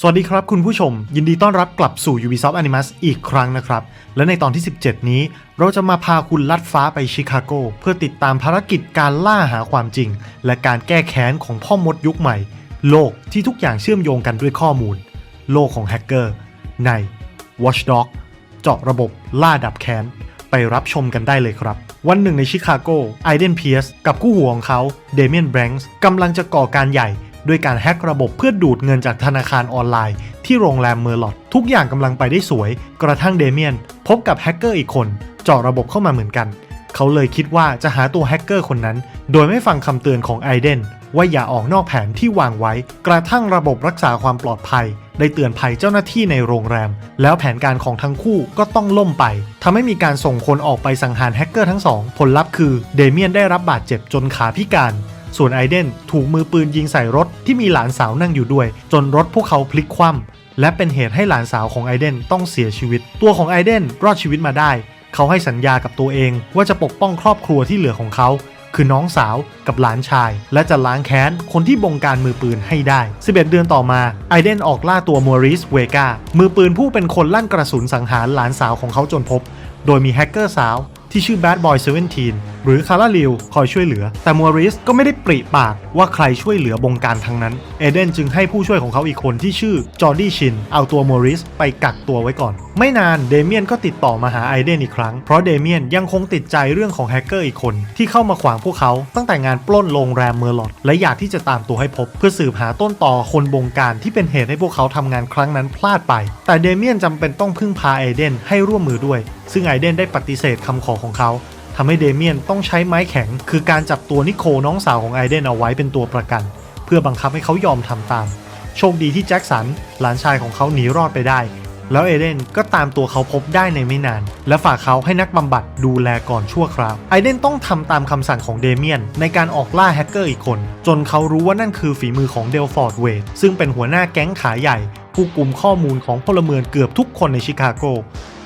สวัสดีครับคุณผู้ชม ยินดีต้อนรับกลับสู่ Ubisoft Animus อีกครั้งนะครับ และในตอนที่ 17 นี้ เราจะมาพาคุณลัดฟ้าไปชิคาโก เพื่อติดตามภารกิจการล่าหาความจริง และการแก้แค้นของพ่อมดยุคใหม่ โลกที่ทุกอย่างเชื่อมโยงกันด้วยข้อมูล โลกของแฮกเกอร์ ใน Watchdog เจาะระบบล่าดับแค้น ไปรับชมกันได้เลยครับ วันหนึ่งในชิคาโกไอเดนเพียสกับคู่หัวของเขาเดเมียนแบงส์กำลังจะก่อการใหญ่ ด้วยการแฮ็กระบบเพื่อดูดเงินจากธนาคารออนไลน์ ที่โรงแรมเมอร์ลอตทุกอย่างกำลังไปได้สวย กระทั่งเดเมียน พบกับแฮกเกอร์อีกคนเจาะระบบเข้ามาเหมือนกัน เขาเลยคิดว่าจะหาตัวแฮกเกอร์คนนั้น โดยไม่ฟังคำเตือนของไอเดนว่าอย่าออกนอกแผนที่วางไว้ กระทั่งระบบรักษาความปลอดภัย ได้เตือนภัยเจ้าหน้าที่ในโรงแรม แล้วแผนการของทั้งคู่ก็ต้องล่มไปทำให้มีการส่งคนออกไปสังหารแฮกเกอร์ทั้งสอง ผลลัพธ์คือเดเมียนได้รับบาดเจ็บจนขาพิการ ส่วนไอเดนถูกมือปืนยิงใส่รถที่มีหลานสาวนั่งอยู่ด้วย จนรถพวกเขาพลิกคว่ำและเป็นเหตุให้หลานสาวของไอเดนต้องเสียชีวิต ตัวของไอเดนรอดชีวิตมาได้ เขาให้สัญญากับตัวเองว่าจะปกป้องครอบครัวที่เหลือของเขาคือน้องสาวกับหลานชาย และจะล้างแค้นคนที่บงการมือปืนให้ได้ 11 เดือนต่อมาไอเดนออกล่าตัวมอริสเวกามือปืนผู้เป็นคนลั่นกระสุนสังหารหลานสาวของเขาจนพบ โดยมีแฮกเกอร์สาวที่ชื่อ Bad Boy 17 หรือคาร่าลิวคอยช่วยเหลือ แต่มัวริสก็ไม่ได้ปริปากว่าใครช่วยเหลือบงการทั้งนั้น เอเดนจึงให้ผู้ช่วยของเขาอีกคนที่ชื่อจอร์ดี้ชิน เอาตัวมัวริสไปกักตัวไว้ก่อน ไม่นานเดเมียนก็ติดต่อมาหาไอเดนอีกครั้ง เพราะเดเมียนยังคงติดใจเรื่องของแฮกเกอร์อีกคน ที่เข้ามาขวางพวกเขาตั้งแต่งานปล้นโรงแรมเมอร์ลอตและอยากที่จะตามตัวให้พบ เพื่อสืบหาต้นต่อคนบงการที่เป็นเหตุให้พวกเขาทำงานครั้งนั้นพลาดไป แต่เดเมียนจำเป็นต้องพึ่งพาไอเดนให้ร่วมมือด้วย ซึ่งไอเดนได้ปฏิเสธคำขอของเขา ทำให้เดเมียนต้องใช้ไม้แข็ง คือการจับตัวนิโคน้องสาวของไอเดนเอาไว้เป็นตัวประกัน เพื่อบังคับให้เขายอมทำตาม โชคดีที่แจ็คสันหลานชายของเขาหนีรอดไปได้ แล้วเอเดนก็ตามตัวเขาพบได้ในไม่นาน และฝากเขาให้นักบำบัดดูแลก่อนชั่วคราวไอเดนต้องทำตามคำสั่งของเดเมียน ในการออกล่าแฮกเกอร์อีกคน จนเขารู้ว่านั่นคือฝีมือของเดลฟอร์ดเวดซึ่งเป็นหัวหน้าแก๊งขาใหญ่ผู้กลุ่มข้อมูลของพลเมืองเกือบทุกคนในชิคาโก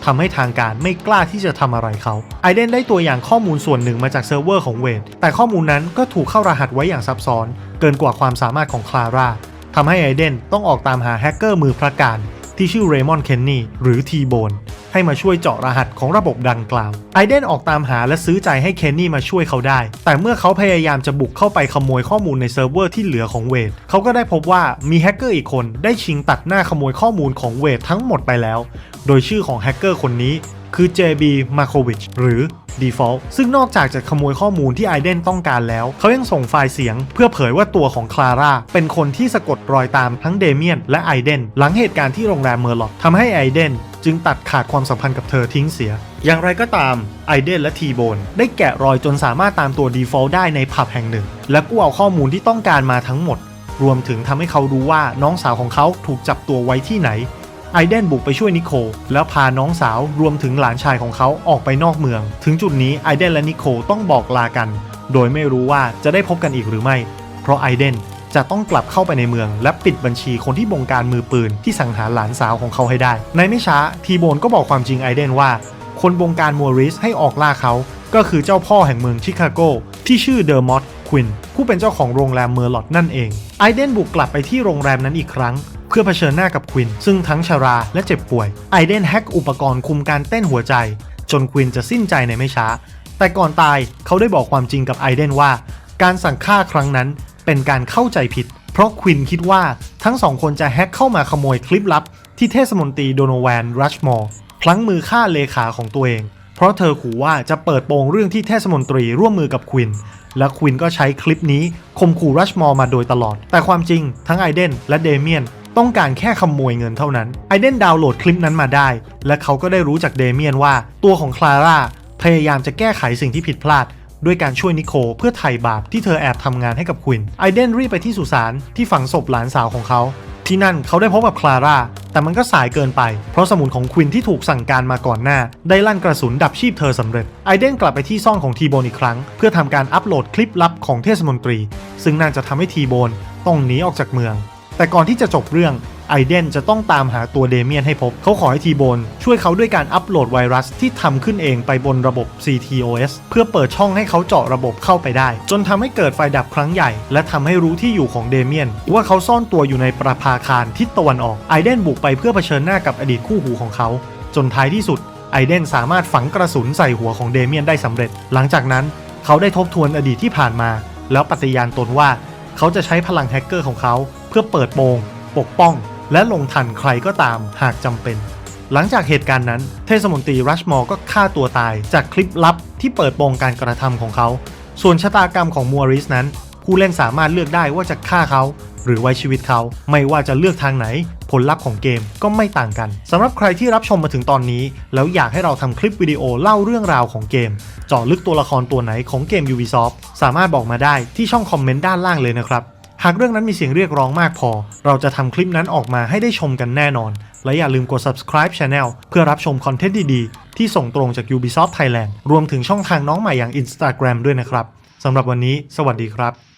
ทำให้ทางการไม่กล้าที่จะทำอะไรเขาไอเดนได้ตัวอย่างข้อมูลส่วนหนึ่งมาจากเซิร์ฟเวอร์ของเวดแต่ข้อมูลนั้นก็ถูกเข้ารหัสไว้อย่างซับซ้อน เกินกว่าความสามารถของคลาร่าทำให้ไอเดนต้องออกตามหาแฮกเกอร์มือพระการที่ชื่อเรมอนเคนนีหรือทีโบน ให้มาช่วยเจาะรหัสของระบบดังกล่าว ไอเดนออกตามหาและซื้อใจให้เคนนี่มาช่วยเขาได้ แต่เมื่อเขาพยายามจะบุกเข้าไปขโมยข้อมูลในเซิร์ฟเวอร์ที่เหลือของเวดเขาก็ได้พบว่ามีแฮกเกอร์อีกคนได้ชิงตัดหน้าขโมยข้อมูลของเวดทั้งหมดไปแล้ว โดยชื่อของแฮกเกอร์คนนี้ คือ JB Markovic หรือ Default ซึ่งนอกจากจะขโมยข้อมูลที่ไอเดนต้องการแล้ว เขายังส่งไฟล์เสียงเพื่อเผยว่าตัวของคลาร่าเป็นคนที่สะกดรอยตามทั้งเดเมียนและไอเดนหลังเหตุการณ์ที่โรงแรมเมอร์ล็อตทำให้ไอเดนจึงตัดขาดความสัมพันธ์กับเธอทิ้งเสีย อย่างไรก็ตามไอเดนและทีโบนได้แกะรอยจนสามารถตามตัว Default ได้ในผับแห่งหนึ่ง และกู้เอาข้อมูลที่ต้องการมาทั้งหมด รวมถึงทำให้เขารู้ว่าน้องสาวของเขาถูกจับตัวไว้ที่ไหน ไอเดนบุกไปช่วยนิโคลแล้วพาน้องสาวรวมถึงหลานชายของเขาออกไปนอกเมือง ถึงจุดนี้ไอเดนและนิโคลต้องบอกลากัน โดยไม่รู้ว่าจะได้พบกันอีกหรือไม่ เพราะไอเดนจะต้องกลับเข้าไปในเมือง และปิดบัญชีคนที่บงการมือปืนที่สังหารหลานสาวของเขาให้ได้ ในไม่ช้าทีโบนก็บอกความจริงไอเดนว่า คนบงการมัวริสให้ออกล่าเขา ก็คือเจ้าพ่อแห่งเมืองชิคาโกที่ชื่อเดอร์มอตควินผู้เป็นเจ้าของโรงแรมเมอร์ลอตนั่นเองไอเดนบุกกลับไปที่โรงแรมนั้นอีกครั้ง เพื่อเผชิญหน้ากับควิน ซึ่งทั้งชาราและเจ็บป่วย ไอเดนแฮกอุปกรณ์คุมการเต้นหัวใจ จนควินจะสิ้นใจในไม่ช้า แต่ก่อนตายเขาได้บอกความจริงกับไอเดนว่า การสั่งฆ่าครั้งนั้นเป็นการเข้าใจผิด เพราะควินคิดว่าทั้งสองคนจะแฮกเข้ามาขโมยคลิปลับ ที่เทศมนตรีโดโนแวนรัชมอร์พลั้งมือฆ่าเลขาของตัวเอง เพราะเธอขู่ว่าจะเปิดโปงเรื่องที่เทศมนตรีร่วมมือกับควินและควินก็ใช้คลิปนี้ข่มขู่รัชมอร์มาโดยตลอด แต่ความจริงทั้งไอเดนและเดเมียน ต้องการแค่ขโมยเงินเท่านั้นไอเดนดาวน์โหลดคลิปนั้นมาได้ และเขาก็ได้รู้จากเดเมียนว่า ตัวของคลาร่าพยายามจะแก้ไขสิ่งที่ผิดพลาด ด้วยการช่วยนิโคลเพื่อไถ่บาปที่เธอแอบทำงานให้กับควินไอเดนรีบไปที่สุสานที่ฝังศพหลานสาวของเขา ที่นั่นเขาได้พบกับคลาร่าแต่มันก็สายเกินไป เพราะสมุนของควินที่ถูกสั่งการมาก่อนหน้า ได้ลั่นกระสุนดับชีพเธอสำเร็จ ไอเดนกลับไปที่ซ่องของทีโบนอีกครั้ง เพื่อทำการอัปโหลดคลิปลับของเทศมนตรี ซึ่งน่าจะทำให้ทีโบนต้องหนีออกจากเมือง แต่ก่อนที่จะจบเรื่องไอเดนจะต้องตามหาตัวเดเมียนให้พบ เขาขอให้ทีโบนช่วยเขาด้วยการอัปโหลดไวรัสที่ทำขึ้นเองไปบนระบบ CTOS เพื่อเปิดช่องให้เขาเจาะระบบเข้าไปได้ จนทำให้เกิดไฟดับครั้งใหญ่ และทำให้รู้ที่อยู่ของเดเมียน ว่าเขาซ่อนตัวอยู่ในประภาคารทิศตะวันออกไอเดนบุกไปเพื่อเผชิญหน้ากับอดีตคู่หูของเขา จนท้ายที่สุดไอเดนสามารถฝังกระสุนใส่หัวของเดเมียนได้สำเร็จ หลังจากนั้นเขาได้ทบทวนอดีตที่ผ่านมา แล้วปฏิญาณตนว่า เขาจะใช้พลังแฮกเกอร์ของเขา เพื่อเปิดโปงปกป้อง และลงทันใครก็ตามหากจำเป็น หลังจากเหตุการณ์นั้น เทศมนตรีรัชมอร์ก็ฆ่าตัวตายจากคลิปลับที่เปิดโปงการกระทำของเขา ส่วนชะตากรรมของมัวริสนั้น ผู้เล่นสามารถเลือกได้ว่าจะฆ่าเขาหรือไว้ชีวิตเขา ไม่ว่าจะเลือกทางไหน ผลลัพธ์ของเกมก็ไม่ต่างกันสำหรับใครที่รับชมมาถึงตอนนี้ แล้วอยากให้เราทำคลิปวิดีโอเล่าเรื่องราวของเกมเจาะลึกตัวละครตัวไหนของเกม Ubisoft สามารถบอกมาได้ที่ช่องคอมเมนต์ด้านล่างเลยนะครับ หากเรื่องนั้นมีเสียงเรียกร้องมากพอ เราจะทำคลิปนั้นออกมาให้ได้ชมกันแน่นอน และอย่าลืมกด subscribe channel เพื่อรับชมคอนเทนต์ดีๆ ที่ส่งตรงจาก Ubisoft Thailand รวมถึงช่องทางน้องใหม่อย่าง Instagram ด้วยนะครับสำหรับวันนี้ สวัสดีครับ